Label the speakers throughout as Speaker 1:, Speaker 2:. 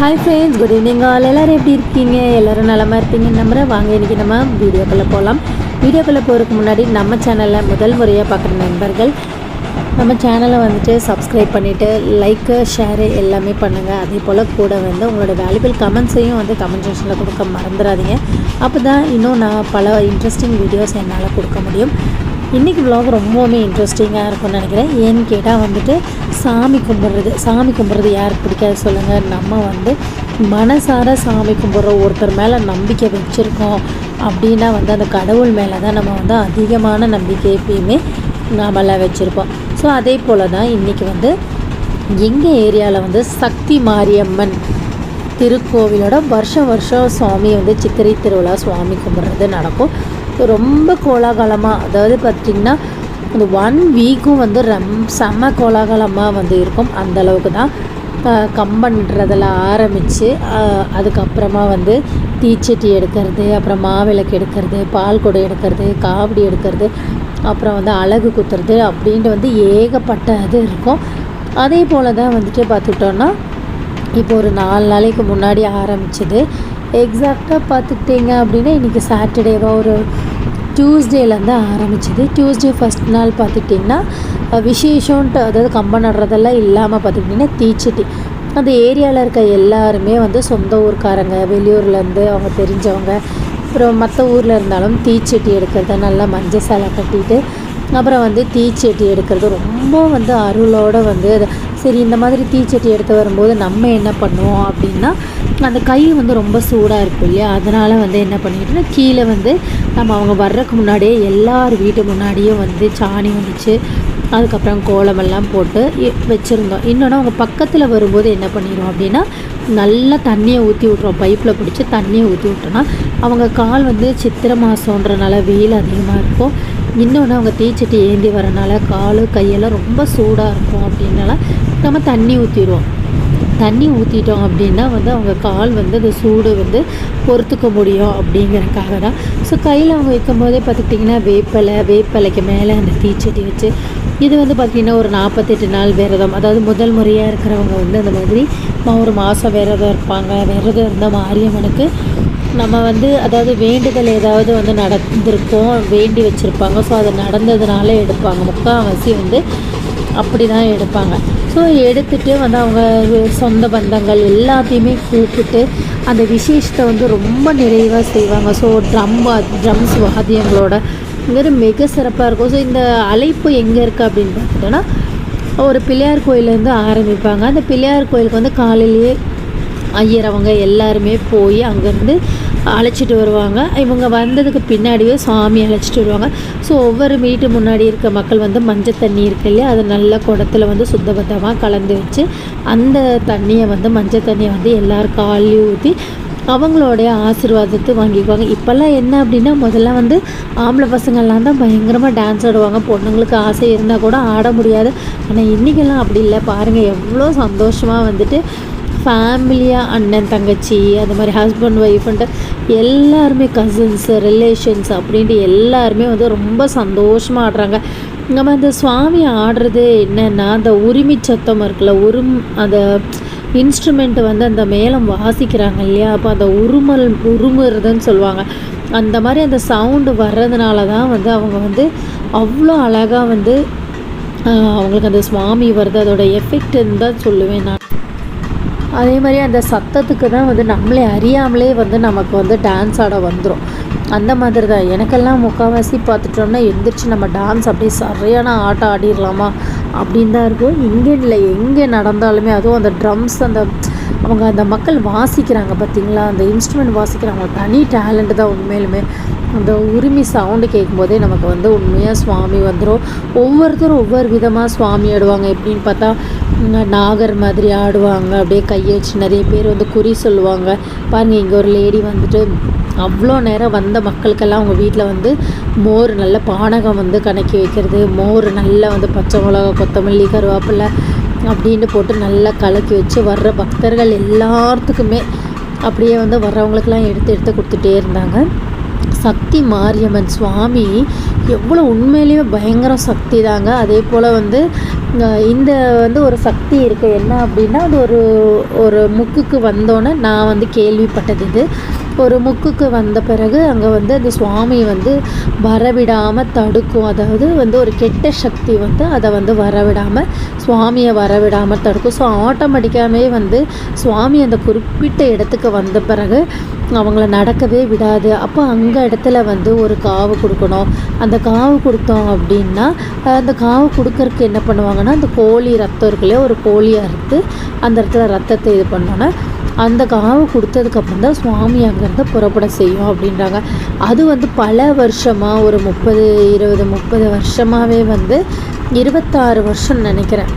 Speaker 1: Hi friends good evening all எல்லோரும் எப்படி இருக்கீங்க? எல்லோரும் நலமா இருப்பீங்கன்னு நம்புகிறேன் வாங்க இன்றைக்கி நம்ம வீடியோக்குள்ளே போகலாம் வீடியோக்குள்ளே போகிறதுக்கு முன்னாடி நம்ம சேனலில் முதல் முறையாக பார்க்குற நண்பர்கள் நம்ம சேனலை வந்துட்டு சப்ஸ்கிரைப் பண்ணிவிட்டு லைக்கு ஷேரு எல்லாமே பண்ணுங்கள் அதே போல் கூட வந்து உங்களோட வேல்யூபிள் கமெண்ட்ஸையும் வந்து கமெண்ட் செக்ஷனில் கொடுக்க மறந்துடாதீங்க. அப்போ தான் இன்னும் நான் பல இன்ட்ரெஸ்டிங் வீடியோஸ் என்னால் கொடுக்க முடியும். இன்றைக்கி விலாக் ரொம்பவுமே இன்ட்ரெஸ்டிங்காக இருக்கும்னு நினைக்கிறேன். ஏன்னு கேட்டால் வந்துட்டு சாமி கும்பிட்றது சாமி கும்பிட்றது யாருக்கு பிடிக்காது சொல்லுங்கள் நம்ம வந்து மனசார சாமி கும்பிட்ற ஒருத்தர் மேலே நம்பிக்கை வச்சுருக்கோம் அப்படின்னா வந்து அந்த கடவுள் மேலே தான் நம்ம வந்து அதிகமான நம்பிக்கை எப்பயுமே நாமெல்லாம் வச்சுருப்போம். ஸோ அதே போல் தான் இன்றைக்கி வந்து எங்கள் ஏரியாவில் வந்து சக்தி மாரியம்மன் திருக்கோவிலோட வருஷம் வருஷம் சுவாமி வந்து சித்திரை திருவிழா சுவாமி கும்பிட்றது நடக்கும். ரொம்ப கோலாகலமாக அதாவது பார்த்திங்கன்னா அந்த ஒன் வீக்கும் வந்து ரம் செம்ம கோலாகலமாக வந்து இருக்கும். அந்த அளவுக்கு தான் கம்பன்றதில் ஆரம்பித்து அதுக்கப்புறமா வந்து தீச்சட்டி எடுக்கிறது அப்புறம் மாவிளக்கு எடுக்கிறது பால் குடம் எடுக்கிறது காவடி எடுக்கிறது அப்புறம் வந்து அழகு குத்துறது அப்படின்ட்டு வந்து ஏகப்பட்ட இது இருக்கும். அதே போல் தான் வந்துட்டு பார்த்துக்கிட்டோன்னா இப்போ ஒரு நாலு நாளைக்கு முன்னாடி ஆரம்பிச்சது. எக்ஸாக்டாக பார்த்துக்கிட்டிங்க அப்படின்னா இன்றைக்கி சாட்டர்டேவாக ஒரு டியூஸ்டேலேருந்து ஆரம்பிச்சது. டியூஸ்டே ஃபஸ்ட் நாள் பார்த்துக்கிட்டிங்கன்னா அஹ், விசேஷம்ன்ட்டு அதாவது கம்பம் நடுறதெல்லாம் இல்லாமல் பார்த்துக்கிட்டிங்கன்னா தீச்சட்டி. அந்த ஏரியாவில் இருக்க எல்லாருமே வந்து சொந்த ஊர்க்காரங்க வெளியூர்லேருந்து அவங்க தெரிஞ்சவங்க அப்புறம் மற்ற ஊரில் இருந்தாலும் தீச்சட்டி எடுக்கிறத நல்லா மஞ்சள் சேலை கட்டிட்டு அப்புறம் வந்து தீச்சட்டி எடுக்கிறது ரொம்ப வந்து அருளோட வந்து சரி இந்த மாதிரி தீச்சட்டி எடுத்து வரும்போது நம்ம என்ன பண்ணுவோம் அப்படின்னா அந்த கை வந்து ரொம்ப சூடாக இருக்கும் இல்லையா? அதனால் வந்து என்ன பண்ணிக்கிட்டோம்னா கீழே வந்து நம்ம அவங்க வர்றதுக்கு முன்னாடியே எல்லார் வீட்டு முன்னாடியும் வந்து சாணி வந்துச்சு. அதுக்கப்புறம் கோலமெல்லாம் போட்டு வச்சுருந்தோம். இன்னொன்று அவங்க பக்கத்தில் வரும்போது என்ன பண்ணிடுவோம் அப்படின்னா நல்லா தண்ணியை ஊற்றி விட்றோம் பைப்பில் பிடிச்சி தண்ணியை ஊற்றி விட்டோன்னா அவங்க கால் வந்து சித்திரை மாதன்றனால வெயில் அதிகமாக இருக்கும். இன்னொன்று அவங்க தீச்சட்டி ஏந்தி வரனால கால் கையெல்லாம் ரொம்ப சூடாக இருக்கும். அப்படின்னால நம்ம தண்ணி ஊற்றிடுவோம் தண்ணி ஊற்றிட்டோம் அப்படின்னா வந்து அவங்க கால் வந்து அந்த சூடு வந்து பொறுத்துக்க முடியும் அப்படிங்கிறதுக்காக தான். ஸோ கையில் அவங்க வைக்கும் போதே பார்த்துக்கிட்டிங்கன்னா வேப்பலை வேப்பலைக்கு மேலே அந்த தீச்சட்டி வச்சு இது வந்து பார்த்திங்கன்னா ஒரு நாற்பத்தெட்டு நாள் விரதம். அதாவது முதல் முறையாக இருக்கிறவங்க வந்து அந்த மாதிரி ஒரு மாதம் விரதம் இருப்பாங்க. விரதம் இருந்தால் மாரியம்மனுக்கு நம்ம வந்து அதாவது வேண்டுதல் ஏதாவது வந்து நடந்திருக்கோம் வேண்டி வச்சுருப்பாங்க. ஸோ அது நடந்ததுனால எடுப்பாங்க. முக்கால்வாசி வந்து அப்படி தான் எடுப்பாங்க. ஸோ எடுத்துகிட்டு வந்து அவங்க சொந்த பந்தங்கள் எல்லாத்தையுமே கூப்பிட்டு அந்த விசேஷத்தை வந்து ரொம்ப நிறைவாக செய்வாங்க. ஸோ ட்ரம் ட்ரம்ஸ் வாத்தியங்களோட இங்கே மிக சிறப்பாக இருக்கும். ஸோ இந்த அழைப்பு எங்கே இருக்குது அப்படின்னு பார்த்துட்டோன்னா ஒரு பிள்ளையார் கோயிலேருந்து ஆரம்பிப்பாங்க. அந்த பிள்ளையார் கோயிலுக்கு வந்து காலையிலேயே ஐயர் அவங்க எல்லாருமே போய் அங்கேருந்து அழைச்சிட்டு வருவாங்க. இவங்க வந்ததுக்கு பின்னாடியே சாமி அழைச்சிட்டு வருவாங்க. ஸோ ஒவ்வொரு வீட்டு முன்னாடி இருக்க மக்கள் வந்து மஞ்சள் தண்ணி இருக்கு இல்லையா? அதை நல்ல குடத்துல வந்து சுத்தபத்தமாக கலந்து வச்சு அந்த தண்ணியை வந்து மஞ்சள் தண்ணியை வந்து எல்லோரும் காலையும் ஊற்றி அவங்களுடைய ஆசீர்வாதத்தை வாங்கிக்குவாங்க. இப்போல்லாம் என்ன அப்படின்னா முதல்ல வந்து ஆம்பளை பசங்கள்லாம் தான் பயங்கரமாக டான்ஸ் ஆடுவாங்க. பொண்ணுங்களுக்கு ஆசை இருந்தால் கூட ஆட முடியாது. ஆனால் இன்றைக்கெல்லாம் அப்படி இல்லை. பாருங்கள் எவ்வளோ சந்தோஷமாக வந்துட்டு ஃபேமிலியாக அண்ணன் தங்கச்சி அந்த மாதிரி ஹஸ்பண்ட் ஒய்ஃப்ன்ட்டு எல்லாருமே கசின்ஸு ரிலேஷன்ஸ் அப்படின்ட்டு எல்லாருமே வந்து ரொம்ப சந்தோஷமாக ஆடுறாங்க. நம்ம அந்த சுவாமி ஆடுறது என்னென்னா அந்த உரிமை சத்தம் இருக்குல்ல உரும் அந்த இன்ஸ்ட்ருமெண்ட்டு வந்து அந்த மேளம் வாசிக்கிறாங்க இல்லையா? அப்போ அந்த உருமல் உருமுறதுன்னு சொல்லுவாங்க. அந்த மாதிரி அந்த சவுண்டு வர்றதுனால தான் வந்து அவங்க வந்து அவ்வளோ அழகாக வந்து அவங்களுக்கு அந்த சுவாமி வருது அதோட எஃபெக்ட்ன்னு தான் சொல்லுவேன் நான். அதே மாதிரி அந்த சத்தத்துக்கு தான் வந்து நம்மளே அறியாமலே வந்து நமக்கு வந்து டான்ஸ் ஆட வந்துடும் அந்த மாதிரி தான். எனக்கெல்லாம் முக்கால்வாசி பார்த்துட்டோம்னா எந்திரிச்சு நம்ம டான்ஸ் அப்படியே சரியான ஆட்டம் ஆடிடலாமா? அப்படின்னு தான் இருக்கும். இங்கே இல்லை எங்கே நடந்தாலுமே அதுவும் அந்த ட்ரம்ஸ் அந்த அவங்க அந்த மக்கள் வாசிக்கிறாங்க பார்த்தீங்களா? அந்த இன்ஸ்ட்ருமெண்ட் வாசிக்கிறாங்க. தனி டேலண்ட் தான் உண்மையிலுமே. அந்த உரிமை சவுண்டு கேட்கும்போதே நமக்கு வந்து உண்மையாக சுவாமி வந்துடும் ஒவ்வொருத்தரும் ஒவ்வொரு விதமாக சுவாமி ஆடுவாங்க. எப்படின்னு பார்த்தா நாகர் மாதிரி ஆடுவாங்க. அப்படியே கையை வச்சு நிறைய பேர் வந்து குறி சொல்லுவாங்க. பாருங்கள் இங்கே ஒரு லேடி வந்துட்டு அவ்வளோ நேரம் வந்த மக்களுக்கெல்லாம் அவங்க வீட்டில் வந்து மோர் நல்ல பானகம் வந்து கணக்கி வைக்கிறது மோர் நல்லா வந்து பச்சை மிளகா கொத்தமல்லி கருவேப்பிலை அப்படின்னு போட்டு நல்லா கலக்கி வச்சு வர்ற பக்தர்கள் எல்லாத்துக்குமே அப்படியே வந்து வர்றவங்களுக்கெல்லாம் எடுத்து எடுத்து கொடுத்துட்டே இருந்தாங்க. சக்தி மாரியம்மன் சுவாமி எவ்வளோ உண்மையிலேயே பயங்கர சக்தி தாங்க. அதே போல் வந்து இந்த வந்து ஒரு சக்தி இருக்குது என்ன அப்படின்னா அது ஒரு ஒரு முக்குக்கு வந்தோன்னே நான் வந்து கேள்விப்பட்டது இது. ஒரு முக்குக்கு வந்த பிறகு அங்கே வந்து அந்த சுவாமி வந்து வரவிடாமல் தடுக்கும். அதாவது வந்து ஒரு கெட்ட சக்தி வந்து அதை வந்து வரவிடாமல் சுவாமியை வரவிடாமல் தடுக்கும். ஸோ ஆட்டோமேட்டிக்காகவே வந்து சுவாமி அந்த குறிப்பிட்ட இடத்துக்கு வந்த பிறகு அவங்கள நடக்கவே விடாது. அப்போ அங்கே இடத்துல வந்து ஒரு காவு கொடுக்கணும். அந்த காவு கொடுத்தோம் அப்படின்னா அந்த காவு கொடுக்கறக்கு என்ன பண்ணுவாங்கன்னா அந்த கோழி ரத்தம் இருக்குல்லையே ஒரு கோழி அறுத்து அந்த இடத்துல ரத்தத்தை இது பண்ணோன்னா அந்த காவு கொடுத்ததுக்கப்புறம் தான் சுவாமி அங்கேருந்து புறப்பட செய்யும் அப்படின்றாங்க. அது வந்து பல வருஷமாக ஒரு முப்பது இருபது முப்பது வருஷமாகவே வந்து இருபத்தாறு வருஷம் நினைக்கிறேன்.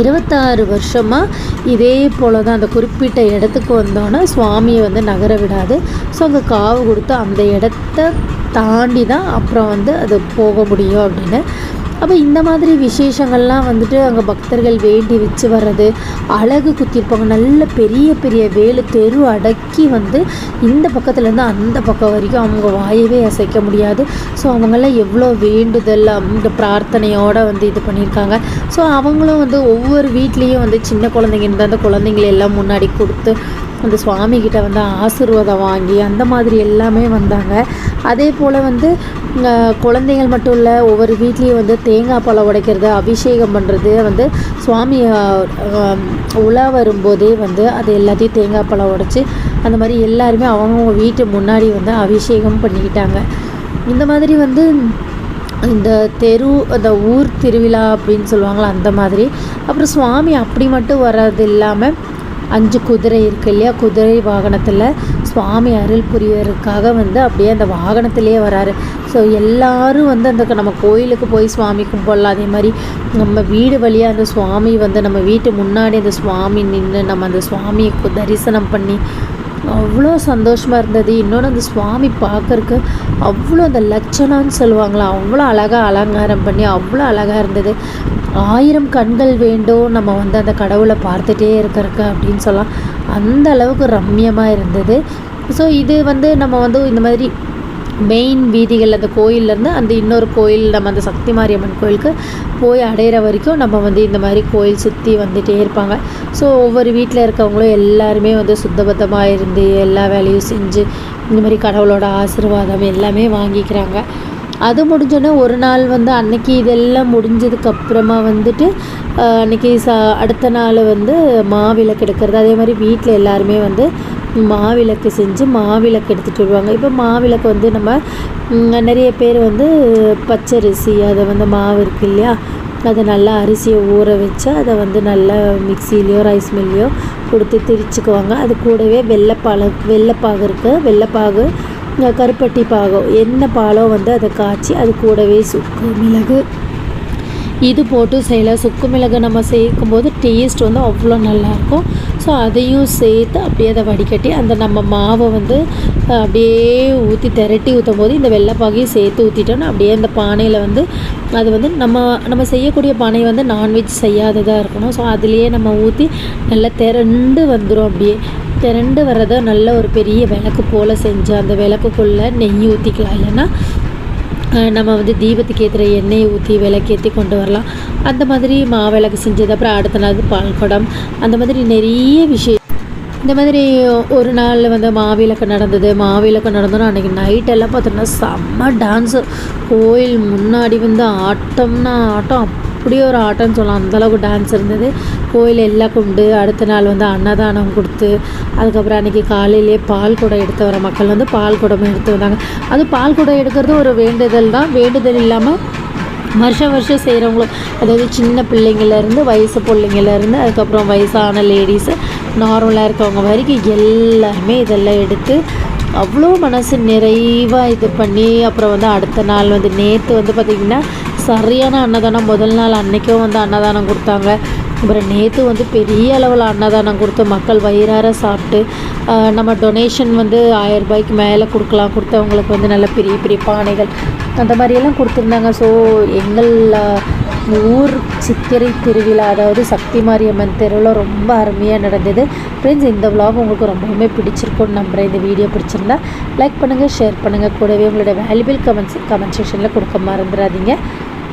Speaker 1: இருபத்தாறு வருஷமாக இதே போல் தான் அந்த குறிப்பிட்ட இடத்துக்கு வந்தோன்னா சுவாமியை வந்து நகர விடாது. ஸோ அங்கே காவு கொடுத்து அந்த இடத்த தாண்டி தான் அப்புறம் வந்து அது போக முடியும் அப்படின்னு அப்போ இந்த மாதிரி விசேஷங்கள்லாம் வந்துட்டு அங்கே பக்தர்கள் வேண்டி வச்சு வர்றது அழகு குத்திருப்பாங்க நல்ல பெரிய பெரிய வேலு தெரு அடக்கி வந்து இந்த பக்கத்துலேருந்து அந்த பக்கம் வரைக்கும் அவங்க வாயவே அசைக்க முடியாது. ஸோ அவங்களாம் எவ்வளோ வேண்டுதல் அந்த பிரார்த்தனையோடு வந்து இது பண்ணியிருக்காங்க. ஸோ அவங்களும் வந்து ஒவ்வொரு வீட்லேயும் வந்து சின்ன குழந்தைங்க இருந்தால் அந்த குழந்தைங்களை எல்லாம் முன்னாடி கொடுத்து அந்த சுவாமிகிட்ட வந்து ஆசிர்வாதம் வாங்கி அந்த மாதிரி எல்லாமே வந்தாங்க. அதே போல் வந்து குழந்தைகள் மட்டும் இல்லை ஒவ்வொரு வீட்லேயும் வந்து தேங்காய் பழம் உடைக்கிறது அபிஷேகம் பண்ணுறது வந்து சுவாமி உலா வரும்போதே வந்து அது எல்லாத்தையும் தேங்காய் பழம் உடைச்சி அந்த மாதிரி எல்லாருமே அவங்கவுங்க வீட்டு முன்னாடி வந்து அபிஷேகம் பண்ணிக்கிட்டாங்க. இந்த மாதிரி வந்து இந்த தெரு அந்த ஊர் திருவிழா அப்படின்னு சொல்லுவாங்களா அந்த மாதிரி. அப்புறம் சுவாமி அப்படி மட்டும் வர்றது இல்லாமல் அஞ்சு குதிரை இருக்கு இல்லையா? குதிரை வாகனத்தில் சுவாமி அருள் புரியறதுக்காக வந்து அப்படியே அந்த வாகனத்திலேயே வராரு. ஸோ எல்லாரும் வந்து அந்த நம்ம கோயிலுக்கு போய் சுவாமி கும்பிடலாம். அதே மாதிரி நம்ம வீடு வழியாக அந்த சுவாமி வந்து நம்ம வீட்டு முன்னாடி அந்த சுவாமி நின்று நம்ம அந்த சுவாமியை தரிசனம் பண்ணி அவ்வளோ சந்தோஷமாக இருந்தது. இன்னொன்று அந்த சுவாமி பார்க்கறக்கு அவ்வளோ அந்த லட்சணம்னு சொல்லுவாங்களா அவ்வளோ அழகாக அலங்காரம் பண்ணி அவ்வளோ அழகாக இருந்தது. ஆயிரம் கண்கள் வேண்டும் நம்ம வந்து அந்த கடவுளை பார்த்துட்டே இருக்கிறக்கு அப்படின்னு சொல்லலாம். அந்த அளவுக்கு ரம்மியமாக இருந்தது. ஸோ இது வந்து நம்ம வந்து இந்த மாதிரி மெயின் வீதிகள் அந்த கோயிலேருந்து அந்த இன்னொரு கோயில் நம்ம அந்த சக்தி மாரியம்மன் கோயிலுக்கு போய் அடையிற வரைக்கும் நம்ம வந்து இந்த மாதிரி கோயில் சுற்றி வந்துகிட்டே இருப்பாங்க. ஸோ ஒவ்வொரு வீட்டில் இருக்கவங்களும் எல்லாருமே வந்து சுத்தபத்தமாக இருந்து எல்லா வேலையும் செஞ்சு இந்த மாதிரி கடவுளோட ஆசீர்வாதம் எல்லாமே வாங்கிக்கிறாங்க. அது முடிஞ்சோடனே ஒரு நாள் வந்து அன்னைக்கு இதெல்லாம் முடிஞ்சதுக்கப்புறமா வந்துட்டு அன்னைக்கு ச அடுத்த நாள் வந்து மாவிளக்கு எடுக்கிறது. அதே மாதிரி வீட்டில் எல்லாருமே வந்து மாவிளக்கு செஞ்சு மாவிளக்கு எடுத்துகிட்டு வருவாங்க. இப்போ மாவிளக்கு வந்து நம்ம நிறைய பேர் வந்து பச்சரிசி அதை வந்து மாவு இருக்கு இல்லையா? அதை நல்லா அரிசியை ஊற வச்சு அதை வந்து நல்லா மிக்சிலேயோ ரைஸ் மில்லையோ கொடுத்து திரிச்சுக்குவாங்க. அது கூடவே வெள்ளைப்பால் வெள்ளைப்பாகு இருக்குது வெள்ளைப்பாகு கருப்பட்டி பாகம் என்ன பாலோ வந்து அதை காய்ச்சி அது கூடவே சுக்கு மிளகு இது போட்டு செய்யலாம் சுக்கு மிளகு நம்ம சேர்க்கும் போது டேஸ்ட் வந்து அவ்வளோ நல்லாயிருக்கும். ஸோ அதையும் சேர்த்து அப்படியே அதை வடிகட்டி அந்த நம்ம மாவை வந்து அப்படியே ஊற்றி திரட்டி ஊற்றும் போது இந்த வெள்ளைப்பாகையும் சேர்த்து ஊற்றிட்டோன்னா அப்படியே அந்த பானையில் வந்து அது வந்து நம்ம நம்ம செய்யக்கூடிய பானை வந்து நான்வெஜ் செய்யாததாக இருக்கணும். ஸோ அதுலேயே நம்ம ஊற்றி நல்லா திரண்டு வந்துடும் அப்படியே. திரண்டு வர்றதை நல்ல ஒரு பெரிய விளக்கு போல் செஞ்சு அந்த விளக்குக்குள்ளே நெய் ஊற்றிக்கலாம் இல்லைன்னா நம்ம வந்து தீபத்துக்கு ஏற்றுற எண்ணெயை ஊற்றி விளக்கேற்றி கொண்டு வரலாம். அந்த மாதிரி மாவிளக்கு செஞ்சது அப்புறம் அடுத்த நாள் பால்குடம் அந்த மாதிரி நிறைய விஷயம். இந்த மாதிரி ஒரு நாள் வந்து மாவிளக்கு நடந்தது. மாவிளக்கு நடந்தோன்னா அன்றைக்கி நைட்டெல்லாம் பார்த்தோன்னா செம்ம டான்ஸு கோயில் முன்னாடி வந்து ஆட்டம்னா ஆட்டம். அப்படியே ஒரு ஆட்டம்னு சொல்லலாம். அந்தளவுக்கு டான்ஸ் இருந்தது. கோயில் எல்லாம் கொண்டு அடுத்த நாள் வந்து அன்னதானம் கொடுத்து அதுக்கப்புறம் அன்றைக்கி காலையிலேயே பால் குடம் எடுத்து வர மக்கள் வந்து பால் குடம் எடுத்து வந்தாங்க. அது பால் குடம் எடுக்கிறது ஒரு வேண்டுதல் தான். வேண்டுதல் இல்லாமல் வருஷம் வருஷம் செய்கிறவங்களும் அதாவது சின்ன பிள்ளைங்கள்லேருந்து வயசு பிள்ளைங்கள்லேருந்து அதுக்கப்புறம் வயசான லேடிஸு நார்மலாக இருக்கவங்க வரைக்கும் எல்லாருமே இதெல்லாம் எடுத்து அவ்வளோ மனசு நிறைவாக இது பண்ணி அப்புறம் வந்து அடுத்த நாள் வந்து நேற்று வந்து பார்த்திங்கன்னா சரியான அன்னதானம். முதல் நாள் அன்றைக்கும் வந்து அன்னதானம் கொடுத்தாங்க. அப்புறம் நேற்று வந்து பெரிய அளவில் அன்னதானம் கொடுத்து மக்கள் வயிறார சாப்பிட்டு நம்ம டொனேஷன் வந்து ஆயிரம் ரூபாய்க்கு மேலே கொடுக்கலாம். கொடுத்தவங்களுக்கு வந்து நல்ல பெரிய பெரிய பானைகள் அந்த மாதிரியெல்லாம் கொடுத்துருந்தாங்க. ஸோ எங்கள் ஊர் சித்திரை திருவிழா அதாவது சக்தி மாரியம்மன் தெருவில் ரொம்ப அருமையாக நடந்தது. ஃப்ரெண்ட்ஸ் இந்த விலாக் உங்களுக்கு ரொம்பவுமே பிடிச்சிருக்கும்னு நம்புகிறேன் இந்த வீடியோ பிடிச்சிருந்தா லைக் பண்ணுங்கள் ஷேர் பண்ணுங்கள் கூடவே உங்களோட வேல்யூபிள் கமெண்ட்ஸ் கமெண்ட் செக்ஷனில் கொடுக்க மறந்துடாதீங்க.